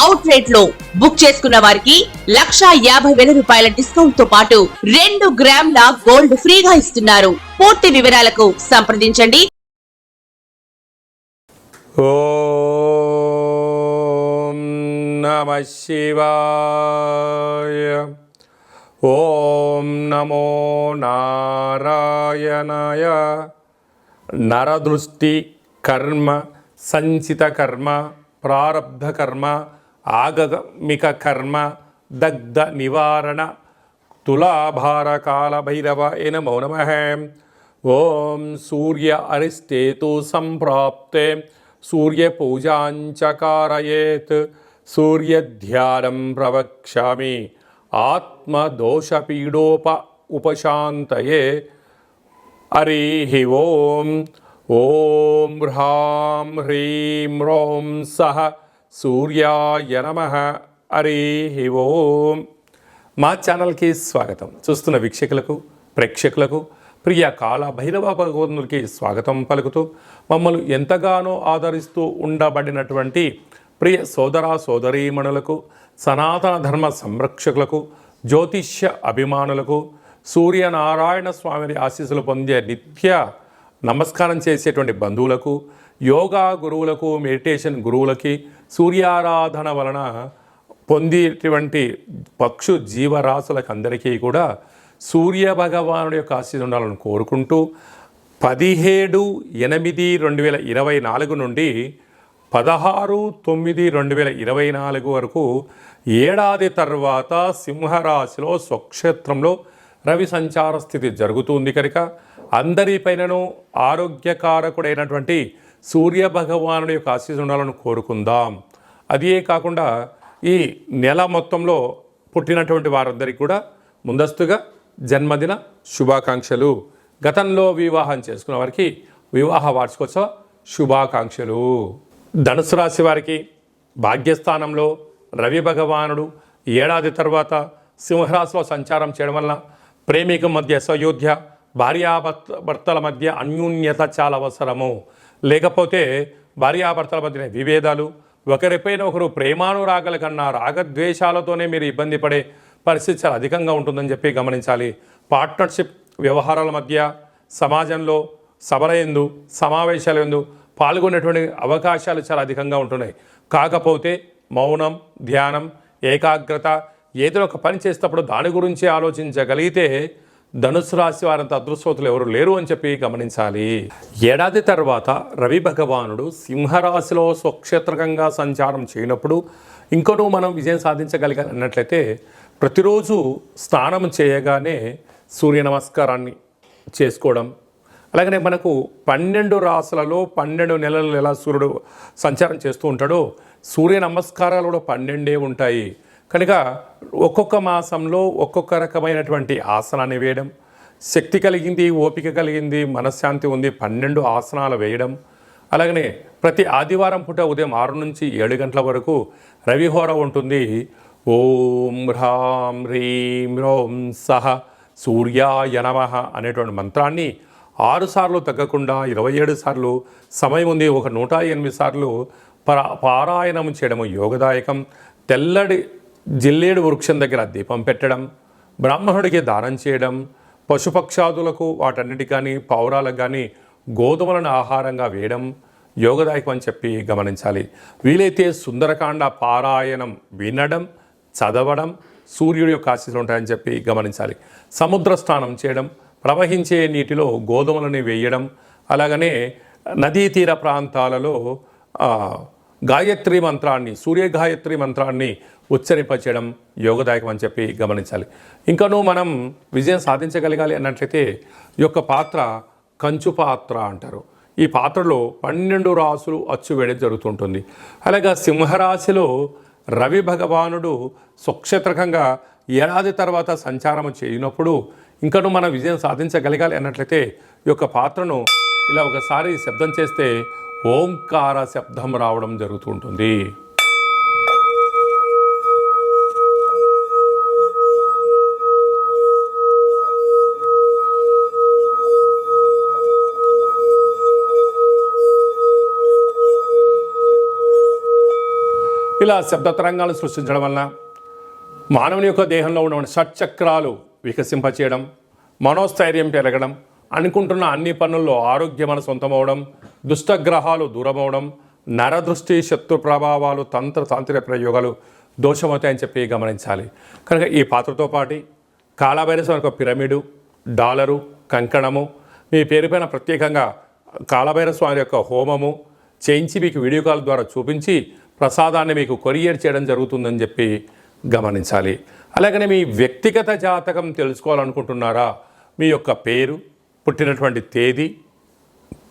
Out రేట్లో book చేసుకున్న వారికి లక్షా యాభై వేల రూపాయల డిస్కౌంట్తో పాటు రెండు గ్రాముల గోల్డ్ ఫ్రీగా ఇస్తున్నారు. పూర్తి వివరాలకు సంప్రదించండి. ఓం నమ శివాయ. ఓం నమో నారాయణాయ. నరదృష్టి కర్మ సంచిత కర్మ ప్రారబ్ధ కర్మ ఆగమిక కర్మ దగ్ధ నివారణ తులాభారకాల భైరవ ఏ నమో నమ ఓం సూర్య అరిష్టేతు సంప్రాప్తే సూర్యపూజాంచకారయేత్ సూర్యధ్యానం ప్రవక్ష్యామి ఆత్మదోషపీడోప ఉపశాంతయే హరి ఓం ఓం హ్రాం హ్రీం రోం సహ సూర్యాయ నమ. హరి ఓం. మా ఛానల్కి స్వాగతం. చూస్తున్న వీక్షకులకు ప్రేక్షకులకు ప్రియ కాల భైరవ భగవంతునికి స్వాగతం పలుకుతూ మమ్మల్ని ఎంతగానో ఆదరిస్తూ ఉండబడినటువంటి ప్రియ సోదర సోదరీమణులకు సనాతన ధర్మ సంరక్షకులకు జ్యోతిష్య అభిమానులకు సూర్యనారాయణ స్వామిని ఆశీస్సులు పొందే నిత్య నమస్కారం చేసేటువంటి బంధువులకు యోగా గురువులకు మెడిటేషన్ గురువులకి సూర్యారాధన వలన పొందేటువంటి పక్షు జీవరాశులకు అందరికీ కూడా సూర్య భగవానుడి యొక్క ఆశీస్సు ఉండాలని కోరుకుంటూ పదిహేడు ఎనిమిది రెండు వేల ఇరవై నాలుగు నుండి పదహారు తొమ్మిది రెండు వేల ఇరవై నాలుగు వరకు ఏడాది తర్వాత సింహరాశిలో స్వక్షేత్రంలో రవి సంచార స్థితి జరుగుతుంది కనుక అందరిపైనను ఆరోగ్యకారకుడైనటువంటి సూర్య భగవానుడి యొక్క ఆశీస్సు ఉండాలని కోరుకుందాం. అదే కాకుండా ఈ నెల మొత్తంలో పుట్టినటువంటి వారందరికీ కూడా ముందస్తుగా జన్మదిన శుభాకాంక్షలు. గతంలో వివాహం చేసుకున్న వారికి వివాహ వార్షికోత్సవ శుభాకాంక్షలు. ధనుసు రాశి వారికి భాగ్యస్థానంలో రవి భగవానుడు ఏడాది తర్వాత సింహరాశిలో సంచారం చేయడం వలన ప్రేమిక మధ్య సయోధ్య భార్యాభర్త భర్తల మధ్య అన్యోన్యత చాలా అవసరము. లేకపోతే భార్యాభర్తల మధ్య విభేదాలు ఒకరిపైన ఒకరు ప్రేమానురాగల కన్నా రాగద్వేషాలతోనే మీరు ఇబ్బంది పడే పరిస్థితి చాలా అధికంగా ఉంటుందని చెప్పి గమనించాలి. పార్ట్నర్షిప్ వ్యవహారాల మధ్య సమాజంలో సభల ఎందు సమావేశాల ఎందు పాల్గొనేటువంటి అవకాశాలు చాలా అధికంగా ఉంటున్నాయి. కాకపోతే మౌనం ధ్యానం ఏకాగ్రత ఏదో ఒక పని చేసేటప్పుడు దాని గురించి ఆలోచించగలిగితే ధనుసు రాశి వారంత అదృష్టవతులు ఎవరు లేరు అని చెప్పి గమనించాలి. ఏడాది తర్వాత రవి భగవానుడు సింహరాశిలో స్వక్షేత్రకంగా సంచారం చేయనప్పుడు ఇంకొను మనం విజయం సాధించగలిగినట్లయితే ప్రతిరోజు స్నానం చేయగానే సూర్య నమస్కారాన్ని చేసుకోవడం అలాగనే మనకు పన్నెండు రాసులలో పన్నెండు నెలలు ఎలా సూర్యుడు సంచారం చేస్తూ ఉంటాడో సూర్య నమస్కారాలు కూడా పన్నెండే ఉంటాయి. కనుక ఒక్కొక్క మాసంలో ఒక్కొక్క రకమైనటువంటి ఆసనాన్ని వేయడం శక్తి కలిగింది ఓపిక కలిగింది మనశ్శాంతి ఉంది పన్నెండు ఆసనాలు వేయడం. అలాగనే ప్రతి ఆదివారం పూట ఉదయం ఆరు నుంచి ఏడు గంటల వరకు రవిహోర ఉంటుంది. ఓం హ్రాం హ్రీం రోం సహ సూర్యాయ నమ అనేటువంటి మంత్రాన్ని ఆరు సార్లు తగ్గకుండా ఇరవై ఏడు సార్లు సమయం ఉంది ఒక నూట ఎనిమిది సార్లు పరా పారాయణం చేయడము యోగదాయకం. తెల్లడి జిల్లేడు వృక్షం దగ్గర దీపం పెట్టడం బ్రాహ్మణుడికి దానం చేయడం పశుపక్షాదులకు వాటన్నిటి కానీ పౌరాలకు కానీ గోధుమలను ఆహారంగా వేయడం యోగదాయకం అని చెప్పి గమనించాలి. వీలైతే సుందరకాండ పారాయణం వినడం చదవడం సూర్యుడి యొక్క ఆశీస్సులు ఉంటాయని చెప్పి గమనించాలి. సముద్ర స్నానం చేయడం ప్రవహించే నీటిలో గోధుమలని వేయడం అలాగనే నదీ తీర ప్రాంతాలలో గాయత్రి మంత్రాన్ని సూర్య గాయత్రి మంత్రాన్ని ఉచ్చరింపచేయడం యోగదాయకం అని చెప్పి గమనించాలి. ఇంకనూ మనం విజయం సాధించగలగాలి అన్నట్లయితే ఈ యొక్క పాత్ర కంచు పాత్ర అంటారు. ఈ పాత్రలో పన్నెండు రాసులు అచ్చు వేయడం జరుగుతుంటుంది. అలాగే సింహరాశిలో రవి భగవానుడు స్వక్షేత్రకంగా ఏడాది తర్వాత సంచారం చేయనప్పుడు ఇంకనూ మనం విజయం సాధించగలగాలి అన్నట్లయితే ఈ యొక్క పాత్రను ఇలా ఒకసారి శబ్దం చేస్తే ఓంకార శబ్దం రావడం జరుగుతూ ఉంటుంది ఇలా శబ్ద తరంగాలు సృష్టించడం వలన మానవుని యొక్క దేహంలో ఉన్న షట్చక్రాలు వికసింపచేయడం మనోస్థైర్యం పెరగడం అనుకుంటున్న అన్ని పనుల్లో ఆరోగ్యం మన సొంతమవడం దుష్టగ్రహాలు దూరమవడం నరదృష్టి శత్రు ప్రభావాలు తంత్ర తాంత్రిక ప్రయోగాలు దోషమవుతాయని చెప్పి గమనించాలి. కనుక ఈ పాత్రతో పాటు కాళభైరవ యొక్క పిరమిడు డాలరు కంకణము మీ పేరుపైన ప్రత్యేకంగా కాలభైరస్వామి యొక్క హోమము చేయించి మీకు వీడియో కాల్ ద్వారా చూపించి ప్రసాదాన్ని మీకు కొరియర్ చేయడం జరుగుతుందని చెప్పి గమనించాలి. అలాగనే మీ వ్యక్తిగత జాతకం తెలుసుకోవాలనుకుంటున్నారా? మీ యొక్క పేరు పుట్టినటువంటి తేదీ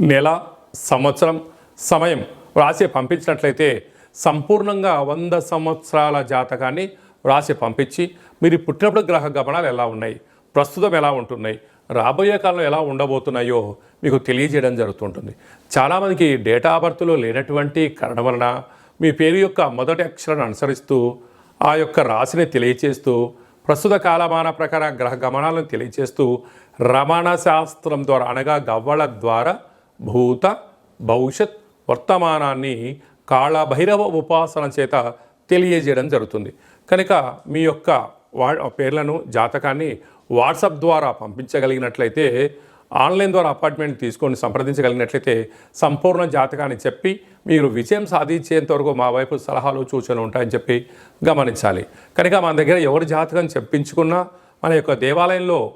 నెల సంవత్సరం సమయం వ్రాసి పంపించినట్లయితే సంపూర్ణంగా వంద సంవత్సరాల జాతకాన్ని వ్రాసి పంపించి మీరు పుట్టినప్పుడు గ్రహ గమనాలు ఎలా ఉన్నాయి? ప్రస్తుతం ఎలా ఉంటున్నాయి? రాబోయే కాలంలో ఎలా ఉండబోతున్నాయో మీకు తెలియజేయడం జరుగుతుంటుంది. చాలామందికి డేటా బర్త్లో లేనటువంటి కారణం వలన మీ పేరు యొక్క మొదటి అక్షరాన్ని అనుసరిస్తూ ఆ యొక్క రాశిని తెలియచేస్తూ ప్రస్తుత కాలమాన ప్రకార గ్రహ గమనాలను తెలియచేస్తూ రమణ శాస్త్రం ద్వారా అనగా గవ్వల ద్వారా భూత భవిష్యత్ వర్తమానాన్ని కాళభైరవ ఉపాసన చేత తెలియజేయడం జరుగుతుంది. కనుక మీ యొక్క వా పేర్లను జాతకాన్ని వాట్సాప్ ద్వారా పంపించగలిగినట్లయితే ఆన్లైన్ ద్వారా అపార్ట్మెంట్ తీసుకొని సంప్రదించగలిగినట్లయితే సంపూర్ణ జాతకాన్ని చెప్పి మీరు విజయం సాధించేంత వరకు మా వైపు సలహాలు సూచనలు ఉంటాయని చెప్పి గమనించాలి. కనుక మన దగ్గర ఎవరి జాతకం చెప్పించుకున్నా మన యొక్క దేవాలయంలో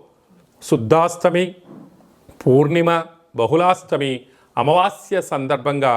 శుద్ధాష్టమి పూర్ణిమ బహుళాష్టమి అమావాస్య సందర్భంగా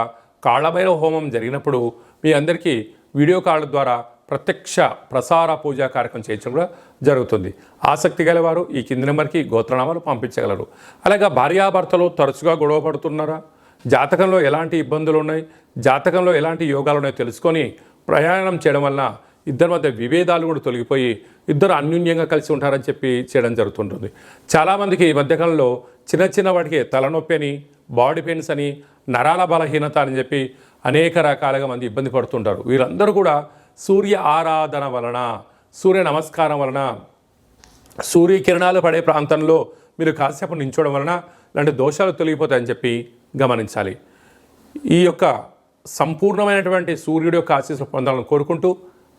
కాళభైరవ హోమం జరిగినప్పుడు మీ అందరికీ వీడియో కాల్ ద్వారా ప్రత్యక్ష ప్రసార పూజా కార్యక్రమం చేయించడం కూడా జరుగుతుంది. ఆసక్తి గలవారు ఈ కింది నెంబర్కి గోత్రనామాలు పంపించగలరు. అలాగే భార్యాభర్తలు తరచుగా గొడవ పడుతున్నారా? జాతకంలో ఎలాంటి ఇబ్బందులు ఉన్నాయి? జాతకంలో ఎలాంటి యోగాలు ఉన్నాయో తెలుసుకొని ప్రయాణం చేయడం వలన ఇద్దరి మధ్య విభేదాలు కూడా తొలగిపోయి ఇద్దరు అన్యూన్యంగా కలిసి ఉంటారని చెప్పి చేయడం జరుగుతుంటుంది. చాలామందికి ఈ మధ్యకాలంలో చిన్న చిన్న వాటికి తలనొప్పి అని బాడీ పెయిన్స్ అని నరాల బలహీనత అని చెప్పి అనేక రకాలుగా మంది ఇబ్బంది పడుతుంటారు. వీరందరూ కూడా సూర్య ఆరాధన వలన సూర్య నమస్కారం వలన సూర్యకిరణాలు పడే ప్రాంతంలో మీరు కాసేపు నించోవడం వలన ఇలాంటి దోషాలు తొలగిపోతాయని చెప్పి గమనించాలి. ఈ యొక్క సంపూర్ణమైనటువంటి సూర్యుడి యొక్క ఆశీస్సులు పొందాలని కోరుకుంటూ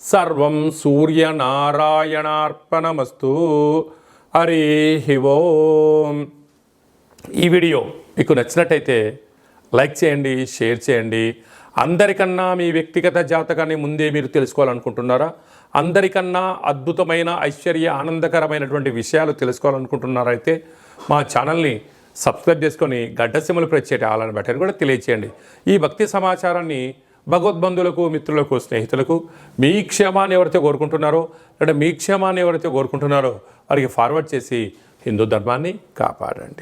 సర్వం సూర్యనారాయణార్పణమస్తు. హరి ఓం. ఈ వీడియో మీకు నచ్చినట్టయితే లైక్ చేయండి షేర్ చేయండి. అందరికన్నా మీ వ్యక్తిగత జాతకాన్ని ముందే మీరు తెలుసుకోవాలనుకుంటున్నారా? అందరికన్నా అద్భుతమైన ఐశ్వర్య ఆనందకరమైనటువంటి విషయాలు తెలుసుకోవాలనుకుంటున్నారా అయితే మా ఛానల్ని సబ్స్క్రైబ్ చేసుకొని గడ్డ సిమలు ప్రత్యేక ఆలని బట్టని కూడా తెలియచేయండి. ఈ భక్తి సమాచారాన్ని భగవద్బంధులకు మిత్రులకు స్నేహితులకు మీ క్షేమాన్ని ఎవరైతే కోరుకుంటున్నారో లేదా మీ క్షేమాన్ని ఎవరైతే కోరుకుంటున్నారో వారికి ఫార్వర్డ్ చేసి హిందూ ధర్మాన్ని కాపాడండి.